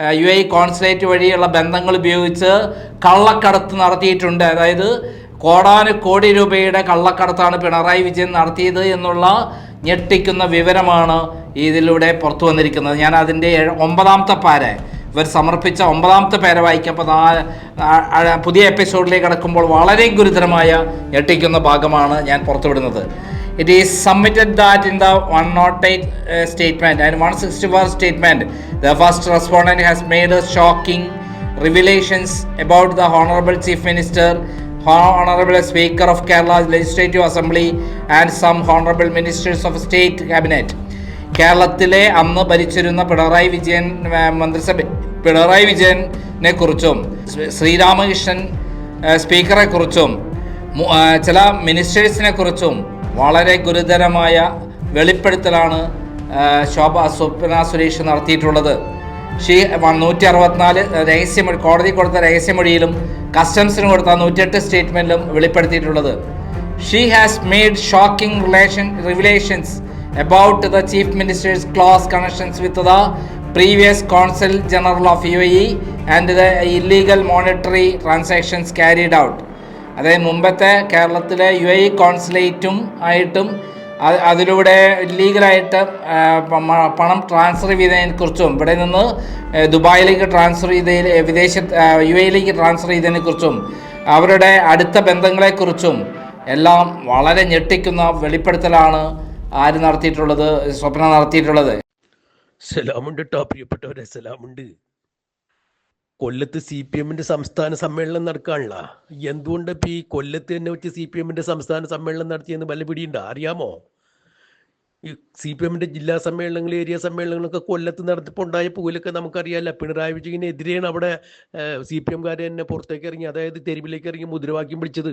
U A consulate വഴിയുള്ള ബന്ധങ്ങൾ ഉപയോഗിച്ച് കള്ളക്കടത്ത് നടത്തിയിട്ടുണ്ട്. അതായത് കോടാനുകോടി രൂപയുടെ കള്ളക്കടത്താണ് പിണറായി വിജയൻ നടത്തിയത് എന്നുള്ള ഞെട്ടിക്കുന്ന വിവരമാണ് ഇതിലൂടെ പുറത്തു വന്നിരിക്കുന്നത്. ഞാൻ അതിന്റെ ഒമ്പതാമത്തെ പാര ഇവർ സമർപ്പിച്ച ഒമ്പതാമത്തെ പേര വായിക്കപ്പോൾ പുതിയ എപ്പിസോഡിലേക്ക് കടക്കുമ്പോൾ വളരെ ഗുരുതരമായ ഞെട്ടിക്കുന്ന ഭാഗമാണ് ഞാൻ പുറത്തുവിടുന്നത്. It is submitted that in the one nought eight statement and one sixty four statement the first respondent has made shocking revelations about the honourable chief minister honourable speaker of Kerala legislative assembly and some honourable ministers of state cabinet കേരളത്തിലെ അന്ന് ഭരിച്ചിരുന്ന പിണറായി വിജയൻ മന്ത്രിസഭ പിണറായി വിജയനെ കുറിച്ചും ശ്രീരാമകൃഷ്ണൻ സ്പീക്കറെ കുറിച്ചും ചില മിനിസ്റ്റേഴ്സിനെ കുറിച്ചും വളരെ ഗുരുതരമായ വെളിപ്പെടുത്തലാണ് ശോഭ സ്വപ്ന സുരേഷ് നടത്തിയിട്ടുള്ളത്. ഷീ നൂറ്റി അറുപത്തിനാല് രഹസ്യമൊഴി കോടതി കൊടുത്ത രഹസ്യമൊഴിയിലും കസ്റ്റംസിന് കൊടുത്ത നൂറ്റെട്ട് സ്റ്റേറ്റ്മെന്റിലും വെളിപ്പെടുത്തിയിട്ടുള്ളത്. She has made shocking relation revelations about the chief ministers close connections with the previous consul general of U E and the illegal monetary transactions carried out. അതായത് മുമ്പത്തെ കേരളത്തിലെ യു എ കോൺസുലേറ്റും ആയിട്ടും അത് അതിലൂടെ ലീഗലായിട്ട് പണം ട്രാൻസ്ഫർ ചെയ്തതിനെ കുറിച്ചും ഇവിടെ നിന്ന് ദുബായിലേക്ക് ട്രാൻസ്ഫർ ചെയ്തതിൽ വിദേശ യു എയിലേക്ക് ട്രാൻസ്ഫർ ചെയ്തതിനെ കുറിച്ചും അവരുടെ അടുത്ത ബന്ധങ്ങളെക്കുറിച്ചും എല്ലാം വളരെ ഞെട്ടിക്കുന്ന വെളിപ്പെടുത്തലാണ് ആര് നടത്തിയിട്ടുള്ളത് സ്വപ്ന നടത്തിയിട്ടുള്ളത്. സലാമുണ്ട് ട്ടോ പ്രിയപ്പെട്ടവരെ സലാമുണ്ട്. കൊല്ലത്ത് സി പി എമ്മിന്റെ സംസ്ഥാന സമ്മേളനം നടക്കാനുള്ള. എന്തുകൊണ്ട് ഇപ്പൊ ഈ കൊല്ലത്ത് തന്നെ വെച്ച് സി പി എമ്മിന്റെ സംസ്ഥാന സമ്മേളനം നടത്തിയെന്ന് വല്ല പിടിയുണ്ടോ? അറിയാമോ? ഈ സി പി എമ്മിന്റെ ജില്ലാ സമ്മേളനങ്ങൾ ഏരിയ സമ്മേളനങ്ങളൊക്കെ കൊല്ലത്ത് നടത്തിപ്പോൾ ഉണ്ടായ പൂലൊക്കെ നമുക്കറിയാമല്ല പിണറായി വിജയനെതിരെയാണ് അവിടെ സി പി എംകാരെ തന്നെ പുറത്തേക്ക് ഇറങ്ങി അതായത് തെരുവിലേക്ക് ഇറങ്ങി മുദ്രാവാക്യം വിളിച്ചത്.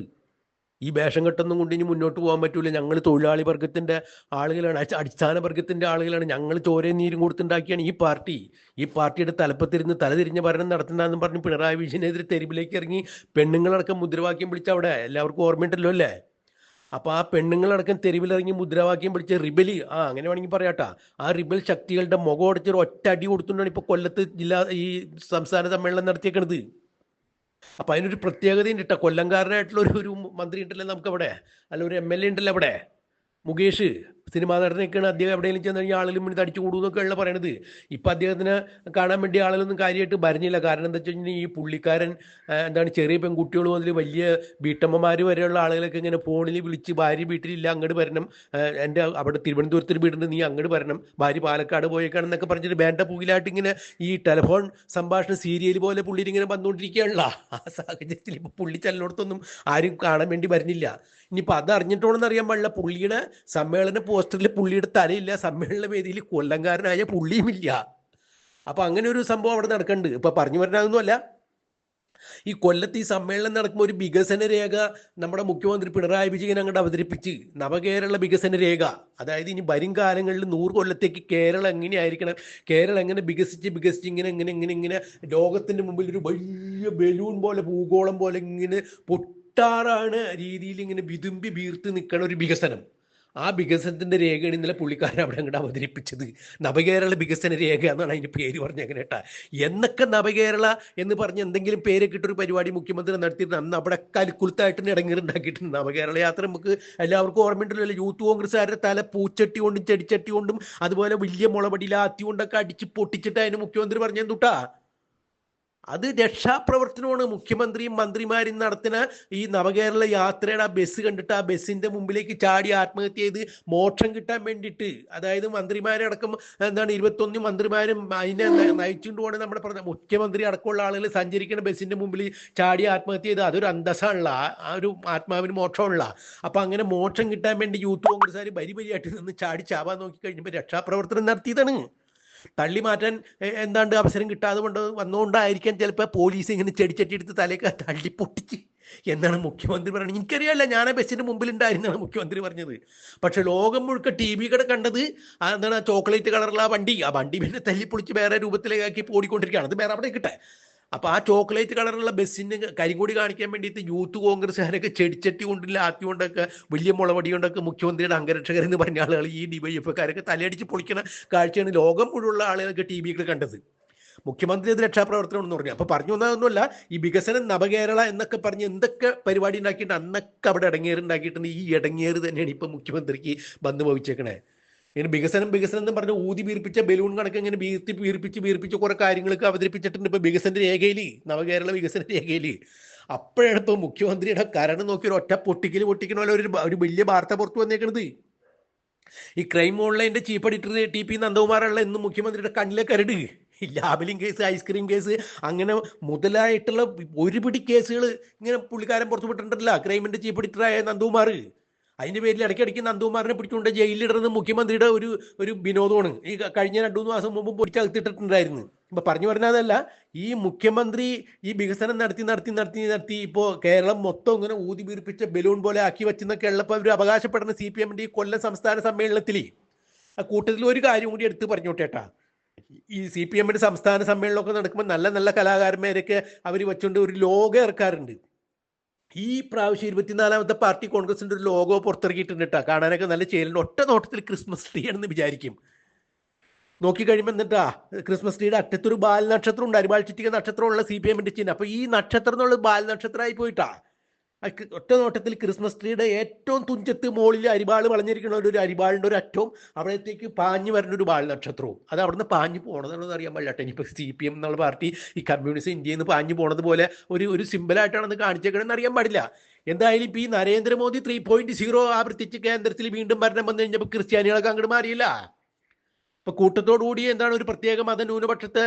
ഈ വേഷം കെട്ടൊന്നും കൊണ്ട് ഇനി മുന്നോട്ട് പോകാൻ പറ്റൂല. ഞങ്ങൾ തൊഴിലാളി വർഗത്തിന്റെ ആളുകളാണ്. അടി- അടിസ്ഥാന വർഗത്തിന്റെ ആളുകളാണ്. ഞങ്ങൾ ചോരയും നീരും കൊടുത്തുണ്ടാക്കിയാണ് ഈ പാർട്ടി. ഈ പാർട്ടിയുടെ തലപ്പത്തിരുന്ന് തലതിരിഞ്ഞ ഭരണം നടത്തണ്ടെന്ന് പറഞ്ഞ് പിണറായി വിജയനെതിരെ തെരുവിലേക്ക് ഇറങ്ങി പെണ്ണുങ്ങളടക്കം മുദ്രാവാക്യം വിളിച്ച അവിടെ എല്ലാവർക്കും ഓർമ്മയുണ്ടല്ലോ അല്ലേ? അപ്പൊ ആ പെണ്ണുങ്ങളടക്കം തെരുവിലിറങ്ങി മുദ്രാവാക്യം വിളിച്ച റിബലി ആ അങ്ങനെ വേണമെങ്കിൽ പറയാട്ടാ. ആ റിബൽ ശക്തികളുടെ മുഖം അടച്ചൊരു ഒറ്റ അടി കൊടുത്തുകൊണ്ടാണ് ഇപ്പൊ കൊല്ലത്ത് ജില്ലാ ഈ സംസ്ഥാന സമ്മേളനം നടത്തിയേക്കണത്. അപ്പൊ അതിനൊരു പ്രത്യേകതയുണ്ട് കേട്ടോ കൊല്ലംകാരനായിട്ടുള്ള ഒരു ഒരു മന്ത്രി ഉണ്ടല്ലോ നമുക്ക് അവിടെ അല്ല ഒരു എം എൽ എ ഉണ്ടല്ലോ അവിടെ? മുകേഷ്. സിനിമാ നടനൊക്കെയാണ് അദ്ദേഹം എവിടെയെങ്കിലും ചെന്ന് കഴിഞ്ഞാൽ ആളിലും മുന്നിൽ അടിച്ചു കൂടുന്നൊക്കെയുള്ള പറയണത്. ഇപ്പം അദ്ദേഹത്തിന് കാണാൻ വേണ്ടി ആളുകളൊന്നും കാര്യമായിട്ട് ഭരണില്ല കാരണം എന്താ വെച്ച് കഴിഞ്ഞാൽ ഈ പുള്ളിക്കാരൻ എന്താണ് ചെറിയ പെൺകുട്ടികൾ മുതൽ വലിയ വീട്ടമ്മമാർ വരെയുള്ള ആളുകളൊക്കെ ഇങ്ങനെ ഫോണിൽ വിളിച്ച് ഭാര്യ വീട്ടിലില്ല അങ്ങോട്ട് വരണം. എന്റെ അവിടെ തിരുവനന്തപുരത്തൊരു വീടുണ്ട് നീ അങ്ങോട്ട് വരണം. ഭാര്യ പാലക്കാട് പോയേക്കാണെന്നൊക്കെ പറഞ്ഞിട്ട് വേണ്ട പൂവിലായിട്ട് ഇങ്ങനെ ഈ ടെലിഫോൺ സംഭാഷണ സീരിയൽ പോലെ പുള്ളി ഇങ്ങനെ വന്നുകൊണ്ടിരിക്കുകയാണല്ലോ ആ സാഹചര്യത്തിൽ ഇപ്പോൾ പുള്ളി ചെല്ലിടത്തൊന്നും ആരും കാണാൻ വേണ്ടി വരുന്നില്ല. ഇനിയിപ്പോൾ അത് അറിഞ്ഞിട്ടോണെന്ന് അറിയാൻ പാടില്ല. പുള്ളിയുടെ സമ്മേളന പോസ്റ്ററിൽ പുള്ളിയുടെ തലയില്ല സമ്മേളന വേദിയിൽ കൊല്ലംകാരനായ പുള്ളിയുമില്ല. അപ്പൊ അങ്ങനെ ഒരു സംഭവം അവിടെ നടക്കുന്നുണ്ട് ഇപ്പൊ പറഞ്ഞു വരാനൊന്നുമല്ല ഈ കൊല്ലത്ത് ഈ സമ്മേളനം നടക്കുമ്പോൾ ഒരു വികസന രേഖ നമ്മുടെ മുഖ്യമന്ത്രി പിണറായി വിജയൻ അങ്ങോട്ട് അവതരിപ്പിച്ച്. നവകേരള വികസന രേഖ. അതായത് ഇനി വരും കാലങ്ങളിൽ നൂറ് കൊല്ലത്തേക്ക് കേരളം എങ്ങനെയായിരിക്കണം കേരളം എങ്ങനെ വികസിച്ച് വികസിച്ച് ഇങ്ങനെ ഇങ്ങനെ ഇങ്ങനെ ഇങ്ങനെ ലോകത്തിന്റെ മുമ്പിൽ ഒരു വലിയ ബലൂൺ പോലെ ഭൂഗോളം പോലെ ഇങ്ങനെ പൊട്ടാറാണ് രീതിയിൽ ഇങ്ങനെ വിതുമ്പി വീർത്ത് നിൽക്കണ ഒരു വികസനം. ആ വികസനത്തിന്റെ രേഖയാണ് ഇന്നലെ പുള്ളിക്കാരൻ അവിടെ അങ്ങോട്ട് അവതരിപ്പിച്ചത്. നവകേരള വികസന രേഖ എന്നാണ് അതിന്റെ പേര് പറഞ്ഞങ്ങനെ കേട്ടാ. എന്നൊക്കെ നവകേരള എന്ന് പറഞ്ഞ് എന്തെങ്കിലും പേര് കിട്ടൊരു പരിപാടി മുഖ്യമന്ത്രി നടത്തിയിരുന്ന അന്ന് അവിടെ കൽക്കുലത്തായിട്ട് ഇടങ്ങിറുണ്ടാക്കിയിട്ടുണ്ട്. നവകേരള യാത്ര നമുക്ക് എല്ലാവർക്കും ഓർമ്മയുണ്ടല്ലോ. യൂത്ത് കോൺഗ്രസ്സുകാരുടെ തല പൂച്ചട്ടി കൊണ്ടും ചെടിച്ചട്ടി കൊണ്ടും അതുപോലെ വലിയ മുളപടിയിലാത്തി കൊണ്ടൊക്കെ അടിച്ച് പൊട്ടിച്ചിട്ട് അതിന് മുഖ്യമന്ത്രി പറഞ്ഞു പറഞ്ഞെന്തുട്ടാ അത് രക്ഷാപ്രവർത്തനമാണ്. മുഖ്യമന്ത്രിയും മന്ത്രിമാരും നടത്തുന്ന ഈ നവകേരള യാത്രയുടെ ആ ബസ് കണ്ടിട്ട് ആ ബസ്സിന്റെ മുമ്പിലേക്ക് ചാടി ആത്മഹത്യ ചെയ്ത് മോക്ഷം കിട്ടാൻ വേണ്ടിയിട്ട്. അതായത് മന്ത്രിമാരെ അടക്കം എന്താണ് ഇരുപത്തൊന്ന് മന്ത്രിമാരും അതിനെ നയിച്ചുകൊണ്ട് പോകണ നമ്മുടെ മുഖ്യമന്ത്രി അടക്കമുള്ള ആളുകൾ സഞ്ചരിക്കുന്ന ബസ്സിന്റെ മുമ്പിൽ ചാടി ആത്മഹത്യ ചെയ്ത് അതൊരു അന്തസ്സാണുള്ള ആ ഒരു ആത്മാവിന് മോക്ഷമുള്ള അപ്പൊ അങ്ങനെ മോക്ഷം കിട്ടാൻ വേണ്ടി യൂത്ത് കോൺഗ്രസ്സുകാർ ബരി ബരിയായിട്ട് നിന്ന് ചാടി ചാവാൻ നോക്കി കഴിഞ്ഞപ്പോൾ രക്ഷാപ്രവർത്തനം നടത്തിയതാണ്. തള്ളി മാറ്റാൻ എന്താണ്ട് അവസരം കിട്ടാതെ കൊണ്ട് വന്നുകൊണ്ടായിരിക്കാം ചിലപ്പോൾ പോലീസ് ഇങ്ങനെ ചെടിച്ചട്ടി എടുത്ത് തലേക്ക് തള്ളി പൊട്ടിച്ച്. എന്നാണ് മുഖ്യമന്ത്രി പറയുന്നത് എനിക്കറിയാമല്ല ഞാൻ ബസ്സിന്റെ മുമ്പിൽ ഉണ്ടായിരുന്നാണ് മുഖ്യമന്ത്രി പറഞ്ഞത്. പക്ഷെ ലോകം മുഴുക്ക ടി വി കട കണ്ടത് എന്താണ് ചോക്ലേറ്റ് കളറുള്ള ആ വണ്ടി. ആ വണ്ടി പിന്നെ തല്ലിപ്പൊളിച്ച് വേറെ രൂപത്തിലേക്കാക്കി ഓടിക്കൊണ്ടിരിക്കുകയാണ്. അത് വേറെ അവിടെ കിട്ടെ അപ്പൊ ആ ചോക്ലേറ്റ് കളറുള്ള ബസ്സിന് കരിങ്കൂടി കാണിക്കാൻ വേണ്ടിയിട്ട് യൂത്ത് കോൺഗ്രസ്സുകാരൊക്കെ ചെടിച്ചട്ടി കൊണ്ടില്ല ആത്തി കൊണ്ടൊക്കെ വലിയ മുളവടി കൊണ്ടൊക്കെ മുഖ്യമന്ത്രിയുടെ അംഗരക്ഷകർ എന്ന് പറഞ്ഞ ആളുകൾ ഈ ഡി വൈ ഡിവൈഎഫ്കാരൊക്കെ തലയടിച്ച് പൊളിക്കുന്ന കാഴ്ചയാണ് ലോകം മുഴുവനുള്ള ആളുകൾക്ക് ടി വിയിൽ കണ്ടത്. മുഖ്യമന്ത്രി അത് രക്ഷാപ്രവർത്തനം എന്ന് പറഞ്ഞു. അപ്പൊ പറഞ്ഞു വന്നതൊന്നുമല്ല ഈ വികസനം നവകേരള എന്നൊക്കെ പറഞ്ഞ് എന്തൊക്കെ പരിപാടി ഉണ്ടാക്കിയിട്ട് അന്നൊക്കെ അവിടെ ഇടങ്ങേറുണ്ടാക്കിയിട്ടുണ്ട് ഈ ഇടങ്ങേറ് തന്നെയാണ് ഇപ്പൊ മുഖ്യമന്ത്രിക്ക് വന്നു ഭവിച്ചേക്കണേ ഇങ്ങനെ വികസനം വികസനം എന്ന് പറഞ്ഞ് ഊതി വീർപ്പിച്ച ബലൂൺ കണക്ക് ഇങ്ങനെ വീർത്തി വീർപ്പിച്ച് വീർപ്പിച്ച് കുറെ കാര്യങ്ങളൊക്കെ അവതരിപ്പിച്ചിട്ടുണ്ട് ഇപ്പൊ വികസന രേഖയിൽ നവകേരള വികസന രേഖയിൽ അപ്പോഴാണ് ഇപ്പൊ മുഖ്യമന്ത്രിയുടെ കരണം നോക്കി ഒരു ഒറ്റ പൊട്ടിക്കൽ പൊട്ടിക്കണ പോലെ ഒരു ഒരു വലിയ വാർത്ത പുറത്തു വന്നേക്കണത്. ഈ ക്രൈം ഓൺലൈന്റെ ചീഫ് എഡിറ്റർ ടി പി നന്ദകുമാറുള്ള ഇന്ന് മുഖ്യമന്ത്രിയുടെ കണ്ണിലെ കരട്. ലാബലിംഗ് കേസ് ഐസ്ക്രീം കേസ് അങ്ങനെ മുതലായിട്ടുള്ള ഒരുപിടി കേസുകൾ ഇങ്ങനെ പുള്ളിക്കാരൻ പുറത്തു വിട്ടിട്ടുണ്ടല്ല ക്രൈമിന്റെ ചീഫ് എഡിറ്ററായ നന്ദകുമാർ അതിന്റെ പേരിൽ ഇടയ്ക്കിടയ്ക്ക് നന്ദകുമാറിനെ പിടിച്ചുകൊണ്ട് ജയിലിലിടുന്നത് മുഖ്യമന്ത്രിയുടെ ഒരു ഒരു വിനോദമാണ്. ഈ കഴിഞ്ഞ രണ്ടു മൂന്ന് മാസം മുമ്പ് പൊടിച്ചകത്തിട്ടിട്ടുണ്ടായിരുന്നു ഇപ്പൊ പറഞ്ഞു പറഞ്ഞതല്ല ഈ മുഖ്യമന്ത്രി ഈ വികസനം നടത്തി നടത്തി നടത്തി നടത്തി ഇപ്പോ കേരളം മൊത്തം ഇങ്ങനെ ഊതി വീർപ്പിച്ച ബലൂൺ പോലെ ആക്കി വെച്ചെന്നൊക്കെ ഉള്ളപ്പോൾ അവർ അവകാശപ്പെടുന്ന സി പി എമ്മിന്റെ ഈ കൊല്ലം സംസ്ഥാന സമ്മേളനത്തിൽ ആ കൂട്ടത്തിൽ ഒരു കാര്യം കൂടി എടുത്ത് പറഞ്ഞോട്ടേട്ടാ ഈ സി പി എമ്മിന്റെ സംസ്ഥാന സമ്മേളനമൊക്കെ നടക്കുമ്പോൾ നല്ല നല്ല കലാകാരന്മാരൊക്കെ അവർ വെച്ചുകൊണ്ട് ഒരു ലോകം ഇറക്കാറുണ്ട്. ഈ പ്രാവശ്യം ഇരുപത്തിനാലാമത്തെ പാർട്ടി കോൺഗ്രസിന്റെ ഒരു ലോഗോ പുറത്തിറക്കിയിട്ടുണ്ട് കേട്ടോ കാണാനൊക്കെ നല്ല ചേരുന്നുണ്ട്. ഒറ്റ നോട്ടത്തിൽ ക്രിസ്മസ് ട്രീ ആണെന്ന് വിചാരിക്കും. നോക്കി കഴിയുമ്പോൾ എന്നിട്ടാ ക്രിസ്മസ് ട്രീയുടെ അറ്റത്തൊരു ബാലനക്ഷത്രം ഉണ്ട്. അരിവാൾ ചിറ്റിക നക്ഷത്രമുള്ള സി പി എമ്മിന്റെ ചിഹ്നം. അപ്പൊ ഈ നക്ഷത്രം എന്നുള്ളത് ബാൽ നക്ഷത്രമായി പോയിട്ടാ. ഒറ്റ നോട്ടത്തിൽ ക്രിസ്മസ് ട്രീയുടെ ഏറ്റവും തുഞ്ചത്ത് മുകളിൽ അരിവാൾ വളഞ്ഞിരിക്കുന്ന ഒരു അരിവാളിന്റെ ഒരു അറ്റവും അവിടത്തേക്ക് പാഞ്ഞു വരുന്ന ഒരു വാൾ നക്ഷത്രവും. അത് അവിടുന്ന് പാഞ്ഞു പോകണമെന്നുള്ളത് അറിയാൻ പാടില്ല ഇനിയിപ്പോ സി പി എം എന്നുള്ള പാർട്ടി ഈ കമ്മ്യൂണിസ്റ്റ് ഇന്ത്യയിൽ നിന്ന് പാഞ്ഞു പോണത് പോലെ ഒരു ഒരു സിമ്പിളായിട്ടാണെന്ന് കാണിച്ചേക്കണമെന്ന് അറിയാൻ പാടില്ല. എന്തായാലും ഇപ്പൊ ഈ നരേന്ദ്രമോദി ത്രീ പോയിന്റ് സീറോ ആവർത്തിച്ച് കേന്ദ്രത്തിൽ വീണ്ടും ഭരണം വന്നു കഴിഞ്ഞപ്പോൾ ക്രിസ്ത്യാനികളൊക്കെ അങ്ങോട്ട് മാറിയില്ല. ഇപ്പൊ കൂട്ടത്തോടു കൂടി എന്താണ് ഒരു പ്രത്യേക മത ന്യൂനപക്ഷത്തെ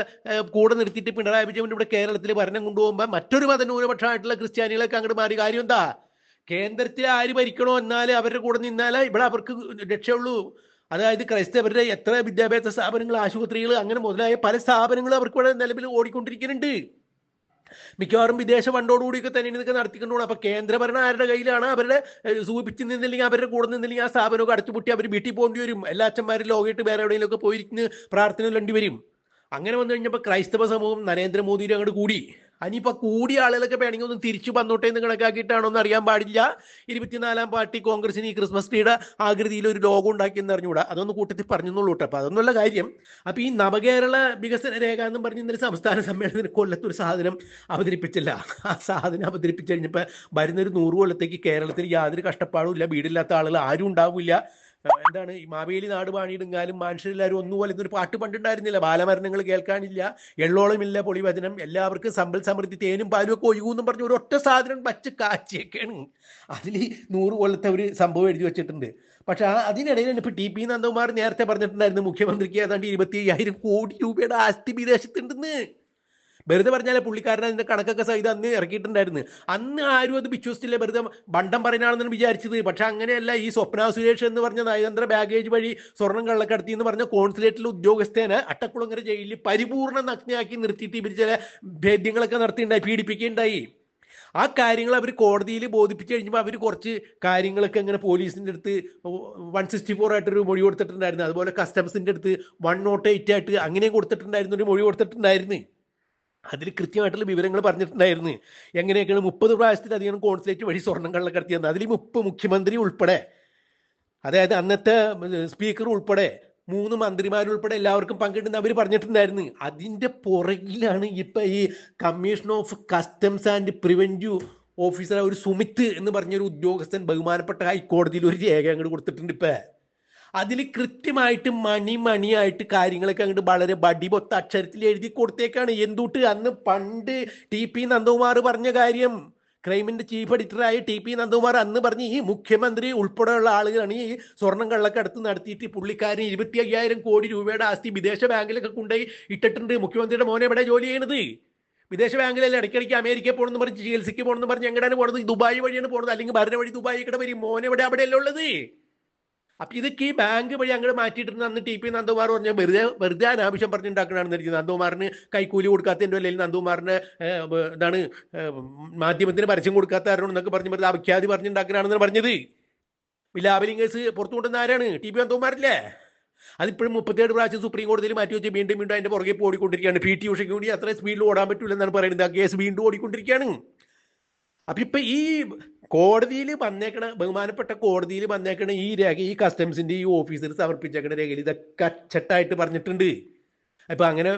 കൂടെ നിർത്തിയിട്ട് പിണറായി വിജയൻ ഇവിടെ കേരളത്തിൽ ഭരണം കൊണ്ടുപോകുമ്പോൾ മറ്റൊരു മത ന്യൂനപക്ഷമായിട്ടുള്ള ക്രിസ്ത്യാനികളൊക്കെ അങ്ങോട്ട് മാറി. കാര്യം എന്താ? കേന്ദ്രത്തിൽ ആര് ഭരിക്കണോ എന്നാൽ അവരുടെ കൂടെ നിന്നാലേ ഇവിടെ അവർക്ക് രക്ഷയുള്ളൂ. അതായത് ക്രൈസ്തവരുടെ എത്ര വിദ്യാഭ്യാസ സ്ഥാപനങ്ങൾ ആശുപത്രികൾ അങ്ങനെ മുതലായ പല സ്ഥാപനങ്ങളും അവർക്ക് ഇവിടെ നിലവിൽ ഓടിക്കൊണ്ടിരിക്കുന്നുണ്ട്. മിക്കവാറും വിദേശ ഫണ്ടോടുകൂടിയൊക്കെ തന്നെ ഇതൊക്കെ നടത്തിക്കൊണ്ടുപോകണം. അപ്പൊ കേന്ദ്രഭരണം ആരുടെ കയ്യിലാണ്? അവരുടെ സൂചിപ്പിച്ച് നിന്നില്ലെങ്കിൽ അവരുടെ കൂടെ നിന്നില്ലെങ്കിൽ ആ സ്ഥാപനമൊക്കെ അടച്ചുപൂട്ടി അവർ വീട്ടിൽ പോകേണ്ടി വരും. എല്ലാ അച്ഛന്മാരും ലോകമായിട്ട് വേറെ എവിടെയെങ്കിലുമൊക്കെ പോയിരിക്കുന്ന പ്രാർത്ഥന വേണ്ടി വരും അങ്ങനെ വന്നു കഴിഞ്ഞപ്പോൾ ക്രൈസ്തവ സമൂഹം നരേന്ദ്രമോദിയുടെ അങ്ങോട്ട് കൂടി. അനിയിപ്പോ കൂടിയ ആളുകളൊക്കെ വേണമെങ്കിൽ ഒന്ന് തിരിച്ചു വന്നോട്ടെ എന്ന് കണക്കാക്കിയിട്ടാണോ എന്ന് അറിയാൻ പാടില്ല. ഇരുപത്തിനാലാം പാർട്ടി കോൺഗ്രസിന് ഈ ക്രിസ്മസ് ട്രീയുടെ ആകൃതിയിൽ ഒരു ലോഗോ ഉണ്ടാക്കിയെന്ന് അറിഞ്ഞുകൂടാ. അതൊന്ന് കൂട്ടത്തിൽ പറഞ്ഞെന്നുള്ളൂ കേട്ടോ. അപ്പൊ അതൊന്നുള്ള കാര്യം. അപ്പൊ ഈ നവകേരള വികസന രേഖ എന്ന് പറഞ്ഞ ഇന്നലെ സംസ്ഥാന സമ്മേളനത്തിന് കൊല്ലത്തൊരു സാധനം അവതരിപ്പിച്ചില്ല. ആ സാധനം അവതരിപ്പിച്ചു കഴിഞ്ഞപ്പോ വരുന്നൊരു നൂറ് കൊല്ലത്തേക്ക് കേരളത്തിൽ യാതൊരു കഷ്ടപ്പാടും ഇല്ല വീടില്ലാത്ത ആളുകൾ ആരും ഉണ്ടാവില്ല. എന്താണ്? ഈ മാവേലി നാട് പാണിയിടുങ്ങാലും മനുഷ്യരെല്ലാവരും ഒന്നുപോലെ ഇന്നൊരു പാട്ട് പണ്ടുണ്ടായിരുന്നില്ല. ബാലമരണങ്ങൾ കേൾക്കാനില്ല. എള്ളോളമില്ല പൊളിവചനം. എല്ലാവർക്കും സമ്പൽ സമൃദ്ധി തേനും പാലും ഒക്കെ ഒഴുകുമെന്നും പറഞ്ഞ് ഒരു ഒറ്റ സാധനം പച്ച കാച്ചിയൊക്കെയാണ് അതിൽ നൂറ് കൊല്ലത്തെ ഒരു സംഭവം എഴുതി വെച്ചിട്ടുണ്ട്. പക്ഷെ ആ അതിനിടയിൽ തന്നെ ഇപ്പൊ ടി പി നന്ദകുമാർ നേരത്തെ പറഞ്ഞിട്ടുണ്ടായിരുന്നു മുഖ്യമന്ത്രിക്ക് ഏതാണ്ട് ഇരുപത്തി അയ്യായിരം കോടി രൂപയുടെ ആസ്തി വിദേശത്തുണ്ടെന്ന്. വെറുതെ പറഞ്ഞാലേ പുള്ളിക്കാരൻ അതിന്റെ കണക്കൊക്കെ സഹിതം അന്ന് ഇറക്കിയിട്ടുണ്ടായിരുന്നു. അന്ന് ആരും അത് വിശ്വസിച്ചില്ല വെറുതെ ബണ്ടം പറയുന്നതാണെന്ന് വിചാരിച്ചത്. പക്ഷെ അങ്ങനെയല്ല ഈ സ്വപ്ന സുരേഷ് എന്ന് പറഞ്ഞ നയതന്ത്ര ബാഗേജ് വഴി സ്വർണം കള്ളക്കടത്തി എന്ന് പറഞ്ഞ കോൺസുലേറ്റിലെ ഉദ്യോഗസ്ഥനെ അട്ടക്കുളങ്ങര ജയിലിൽ പരിപൂർണ നഗ്നയാക്കി നിർത്തിയിട്ട് ഇവർ ചില ഭേദ്യങ്ങളൊക്കെ നടത്തിയിട്ടുണ്ടായി പീഡിപ്പിക്കുകയുണ്ടായി. ആ കാര്യങ്ങൾ അവർ കോടതിയിൽ ബോധിപ്പിച്ചു കഴിഞ്ഞപ്പോൾ അവർ കുറച്ച് കാര്യങ്ങളൊക്കെ ഇങ്ങനെ പോലീസിന്റെ അടുത്ത് വൺ സിക്സ്റ്റി ഫോർ ആയിട്ടൊരു മൊഴി കൊടുത്തിട്ടുണ്ടായിരുന്നു. അതുപോലെ കസ്റ്റംസിന്റെ അടുത്ത് വൺ നോട്ട് എയ്റ്റ് ആയിട്ട് അങ്ങനെയും കൊടുത്തിട്ടുണ്ടായിരുന്നു ഒരു മൊഴി കൊടുത്തിട്ടുണ്ടായിരുന്നു. അതിൽ കൃത്യമായിട്ടുള്ള വിവരങ്ങൾ പറഞ്ഞിട്ടുണ്ടായിരുന്നു. എങ്ങനെയൊക്കെയാണ് മുപ്പത് പ്രാവശ്യത്തിലധികം കോൺസുലേറ്റ് വഴി സ്വർണം സ്വർണം കള്ളക്കടത്തിയെന്ന് അതിൽ മുപ്പ് മുഖ്യമന്ത്രി ഉൾപ്പെടെ അതായത് അന്നത്തെ സ്പീക്കർ ഉൾപ്പെടെ മൂന്ന് മന്ത്രിമാരുൾപ്പെടെ എല്ലാവർക്കും പങ്കിടുന്ന അവർ പറഞ്ഞിട്ടുണ്ടായിരുന്നു. അതിന്റെ പുറകിലാണ് ഇപ്പം ഈ commission of customs and preventive officer ഒരു സുമിത്ത് എന്ന് പറഞ്ഞൊരു ഉദ്യോഗസ്ഥൻ ബഹുമാനപ്പെട്ട ഹൈക്കോടതിയിൽ ഒരു രേഖ അങ്ങോട്ട് കൊടുത്തിട്ടുണ്ട് ഇപ്പൊ. അതിൽ കൃത്യമായിട്ട് മണി മണിയായിട്ട് കാര്യങ്ങളൊക്കെ അങ്ങോട്ട് വളരെ ബടിപൊത്ത അക്ഷരത്തിൽ എഴുതി കൊടുത്തേക്കാണ്. എന്തുട്ട്? അന്ന് പണ്ട് ടി പി നന്ദകുമാർ പറഞ്ഞ കാര്യം. ക്രൈമിന്റെ ചീഫ് എഡിറ്ററായ ടി പി നന്ദകുമാർ അന്ന് പറഞ്ഞ് ഈ മുഖ്യമന്ത്രി ഉൾപ്പെടെയുള്ള ആളുകളാണ് ഈ സ്വർണം കള്ളക്കടത്ത് നടത്തിയിട്ട് പുള്ളിക്കാരൻ ഇരുപത്തി അയ്യായിരം കോടി രൂപയുടെ ആസ്തി വിദേശ ബാങ്കിലൊക്കെ കൊണ്ടുപോയി ഇട്ടിട്ടുണ്ട്. മുഖ്യമന്ത്രിയുടെ മോനെ എവിടെ ജോലി ചെയ്യണത്? വിദേശ ബാങ്കിലല്ലേ ഇടയ്ക്കിടയ്ക്ക് അമേരിക്കയിൽ പോകണമെന്ന് പറഞ്ഞ് ചികിത്സയ്ക്ക് പോകണമെന്ന് പറഞ്ഞ് എങ്ങനെയാണ് പോണത്? ദുബായ് വഴിയാണ് പോണത്. അല്ലെങ്കിൽ ഭരണ വഴി ദുബായ് ഇവിടെ വരും. മോനെ എവിടെ? അവിടെയല്ലേ ഉള്ളത്? അപ്പൊ ഇതൊക്കെ ഈ ബാങ്ക് വഴി അങ്ങോട്ട് മാറ്റിയിട്ടുണ്ട് അന്ന് ടി പി നന്ദകുമാർ പറഞ്ഞ വെറുതെ വെറുതെ അനാവശ്യം പറഞ്ഞുണ്ടാക്കണമെന്ന് നന്ദകുമാറിന് കൈക്കൂലി കൊടുക്കാത്തതിന്റെ അല്ലെങ്കിൽ നന്ദകുമാറിന് എന്താണ് മാധ്യമത്തിന് പരസ്യം കൊടുക്കാത്തവരോട് എന്നൊക്കെ പറഞ്ഞു വെറുതെ അവിഖ്യാതി പറഞ്ഞുണ്ടാക്കണമെന്നാണ് പറഞ്ഞത്. ലാബലിംഗ് കേസ് പുറത്തു കൊണ്ടുവന്ന ആരാണ്? ടി പി നന്ദകുമാറില്ലേ? അതിപ്പോഴും മുപ്പത്തേഴ് പ്രാവശ്യം സുപ്രീം കോടതിയിൽ മാറ്റി വെച്ച് വീണ്ടും വീണ്ടും അതിന്റെ പുറകെ ഓടിക്കൊണ്ടിരിക്കുകയാണ് പി ടി ഉഷയ്ക്ക് കൂടി അത്ര സ്പീഡിൽ ഓടാൻ പറ്റില്ല എന്നാണ് പറയുന്നത്. ആ കേസ് വീണ്ടും ഓടിക്കൊണ്ടിരിക്കുകയാണ്. അപ്പൊ ഇപ്പൊ ഈ കോടതിയിൽ വന്നേക്കണ ബഹുമാനപ്പെട്ട കോടതിയിൽ വന്നേക്കണ ഈ രേഖ ഈ കസ്റ്റംസിന്റെ ഈ ഓഫീസർ സമർപ്പിച്ചേക്കണ രേഖയിൽ ഇതൊക്കെ അച്ചട്ടായിട്ട് പറഞ്ഞിട്ടുണ്ട്. അപ്പൊ അങ്ങനെ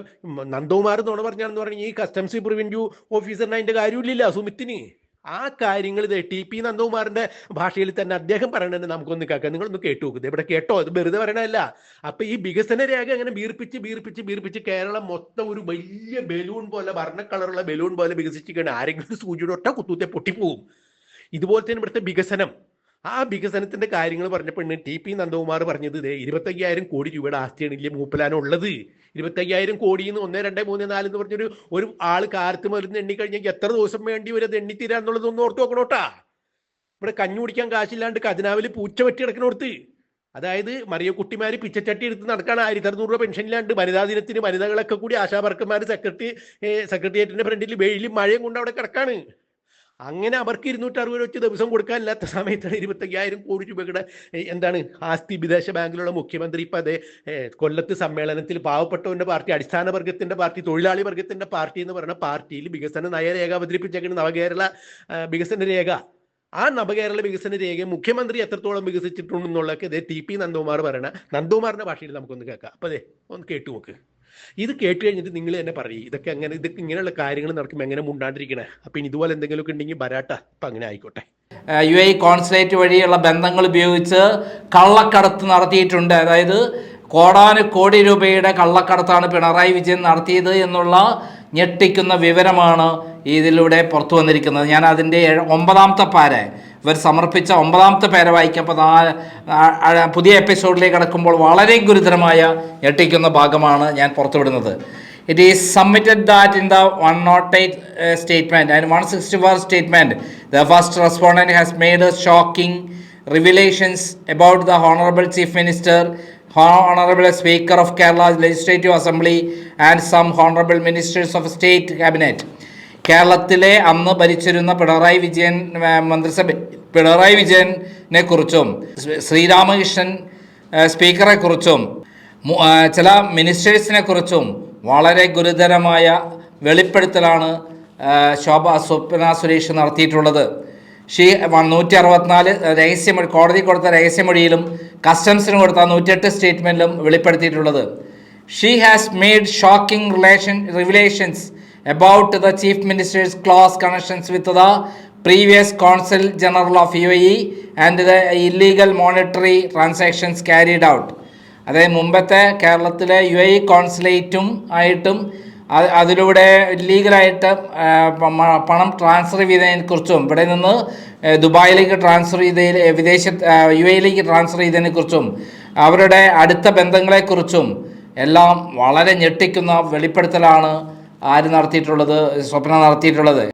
നന്ദകുമാർ നുണ പറഞ്ഞാണെന്ന് പറഞ്ഞാൽ ഈ കസ്റ്റംസ് പ്രിവെന്റീവ് ഓഫീസറിന് അതിന്റെ കാര്യമില്ല സുമിത്തിന്. ആ കാര്യങ്ങൾ ഇത് ടി പി നന്ദകുമാറിന്റെ ഭാഷയിൽ തന്നെ അദ്ദേഹം പറയണത് നമുക്കൊന്ന് കേൾക്കാം. നിങ്ങളൊന്ന് കേട്ടു നോക്കുന്നത് ഇവിടെ കേട്ടോ? ഇത് വെറുതെ പറയണല്ല അപ്പൊ ഈ വികസന രേഖ അങ്ങനെ ബീർപ്പിച്ച് ബീർപ്പിച്ച് ബീർപ്പിച്ച് കേരളം മൊത്തം ഒരു വലിയ ബലൂൺ പോലെ വർണ കളറുള്ള ബലൂൺ പോലെ വികസിച്ചിരിക്കുകയാണ്. ആരെങ്കിലും സൂചിയുടെ ഒറ്റ കുത്തൂത്തെ പൊട്ടിപ്പോവും ഇതുപോലെ തന്നെ ഇവിടുത്തെ വികസനം. ആ വികസനത്തിന്റെ കാര്യങ്ങൾ പറഞ്ഞപ്പോൾ ടി പി നന്ദകുമാർ പറഞ്ഞത് ഇതേ ഇരുപത്തയ്യായിരം കോടി രൂപയുടെ ആസ്തിയാണ് ഇല്ലേ മൂപ്പലാനുള്ളത് ഇരുപത്തയ്യായിരം കോടി എന്ന് ഒന്ന് രണ്ട് മൂന്ന് നാല് എന്ന് പറഞ്ഞൊരു ഒരു ആൾ കാലത്ത് മരുന്ന് എണ്ണിക്കഴിഞ്ഞാൽ എത്ര ദിവസം വേണ്ടി വരും അത് എണ്ണിത്തീരാ എന്നുള്ളതൊന്ന് ഓർത്ത് നോക്കണോട്ടാ ഇവിടെ കഞ്ഞു കുടിക്കാൻ കാശില്ലാണ്ട് ഖജനാവിൽ പൂച്ച വെട്ടി കിടക്കണോടത്ത്. അതായത് മറിയക്കുട്ടിമാർ പിച്ചച്ചട്ടി എടുത്ത് നടക്കാൻ ആയിരത്തി അറുന്നൂറ് രൂപ പെൻഷനിലാണ്ട് വനിതാ ദിനത്തിന് വനിതകളൊക്കെ കൂടി ആശാവർക്കന്മാർ സെക്രട്ടറി സെക്രട്ടേറിയറ്റിന്റെ ഫ്രണ്ടിൽ വെയിലും മഴയും കൊണ്ട് അവിടെ കിടക്കാണ്. അങ്ങനെ അവർക്ക് ഇരുന്നൂറ്റി അറുപത് വെച്ച് ദിവസം കൊടുക്കാനില്ലാത്ത സമയത്താണ് ഇരുപത്തയ്യായിരം കോടി രൂപയുടെ എന്താണ് ആസ്തി വിദേശ ബാങ്കിലുള്ള മുഖ്യമന്ത്രി ഇപ്പൊ അതെ കൊല്ലത്ത് സമ്മേളനത്തിൽ പാവപ്പെട്ടവന്റെ പാർട്ടി അടിസ്ഥാന വർഗത്തിന്റെ പാർട്ടി തൊഴിലാളി വർഗത്തിന്റെ പാർട്ടി എന്ന് പറയുന്ന പാർട്ടിയിൽ വികസന നയരേഖ അവതരിപ്പിച്ചേക്കുന്ന നവകേരള വികസന രേഖ. ആ നവകേരള വികസന രേഖ മുഖ്യമന്ത്രി എത്രത്തോളം വികസിച്ചിട്ടുണ്ടെന്നുള്ളതൊക്കെ ഇതേ ടി പി നന്ദകുമാർ പറയണ നന്ദകുമാറിന്റെ ഭാഷയിൽ നമുക്കൊന്ന് കേൾക്കാം. അപ്പോൾ അതെ ഒന്ന് കേട്ടു നോക്ക്. ഇത് കേട്ട് കഴിഞ്ഞിട്ട് നിങ്ങൾ തന്നെ പറയും ഇതൊക്കെ അങ്ങനെ ഇതൊക്കെ ഇങ്ങനെയുള്ള കാര്യങ്ങൾ നടക്കുമ്പോൾ എങ്ങനെ മുണ്ടാണ്ടിരിക്കണേ? അപ്പൊ ഇതുപോലെ എന്തെങ്കിലുമൊക്കെ ഉണ്ടെങ്കിൽ ബരാട്ട ഇപ്പൊ അങ്ങനെ ആയിക്കോട്ടെ. യു എ കോൺസുലേറ്റ് വഴിയുള്ള ബന്ധങ്ങൾ ഉപയോഗിച്ച് കള്ളക്കടത്ത് നടത്തിയിട്ടുണ്ട്. അതായത് കോടാനു കോടി രൂപയുടെ കള്ളക്കടത്താണ് പിണറായി വിജയൻ നടത്തിയത് എന്നുള്ള ഞെട്ടിക്കുന്ന വിവരമാണ് ഇതിലൂടെ പുറത്തു വന്നിരിക്കുന്നത്. ഞാൻ അതിന്റെ ഒമ്പതാമത്തെ പാര ഇവർ സമർപ്പിച്ച ഒമ്പതാമത്തെ പേര വായിക്കപ്പോൾ പുതിയ എപ്പിസോഡിലേക്ക് കടക്കുമ്പോൾ വളരെ ഗുരുതരമായ ഞെട്ടിക്കുന്ന ഭാഗമാണ് ഞാൻ പുറത്തുവിടുന്നത്. It is submitted that in the one nought eight statement and one sixty four statement the first respondent has made a shocking revelations about the honourable chief minister honorable speaker of kerala legislative assembly and some honorable ministers of state cabinet. കേരളത്തിലെ അന്ന് ഭരിച്ചിരുന്ന പിണറായി വിജയൻ മന്ത്രിസഭ പിണറായി വിജയനെ കുറിച്ചും ശ്രീരാമകൃഷ്ണൻ സ്പീക്കറെ കുറിച്ചും ചില മിനിസ്റ്റേഴ്സിനെ കുറിച്ചും വളരെ ഗുരുതരമായ വെളിപ്പെടുത്തലാണ് ശോഭ സ്വപ്ന സുരേഷ് നടത്തിയിട്ടുള്ളത്. ഷീ നൂറ്റി അറുപത്തിനാല് രഹസ്യമൊഴി കോടതി കൊടുത്ത രഹസ്യമൊഴിയിലും കസ്റ്റംസിന് കൊടുത്ത നൂറ്റെട്ട് സ്റ്റേറ്റ്മെന്റിലും വെളിപ്പെടുത്തിയിട്ടുള്ളത്. She has made shocking relation revelations about the chief ministers close connections with the previous consul general of U E and the illegal monetary transactions carried out അതായത് മുമ്പത്തെ കേരളത്തിലെ യു എ കോൺസുലേറ്റും ആയിട്ടും അതിലൂടെ ലീഗലായിട്ട് പണം ട്രാൻസ്ഫർ ചെയ്തതിനെക്കുറിച്ചും ഇവിടെ നിന്ന് ദുബായിലേക്ക് ട്രാൻസ്ഫർ ചെയ്ത വിദേശ യു എയിലേക്ക് ട്രാൻസ്ഫർ ചെയ്തതിനെക്കുറിച്ചും അവരുടെ അടുത്ത ബന്ധങ്ങളെക്കുറിച്ചും എല്ലാം വളരെ ഞെട്ടിക്കുന്ന വെളിപ്പെടുത്തലാണ് ആര് നടത്തിയിട്ടുള്ളത് സ്വപ്ന നടത്തിയിട്ടുള്ളത്.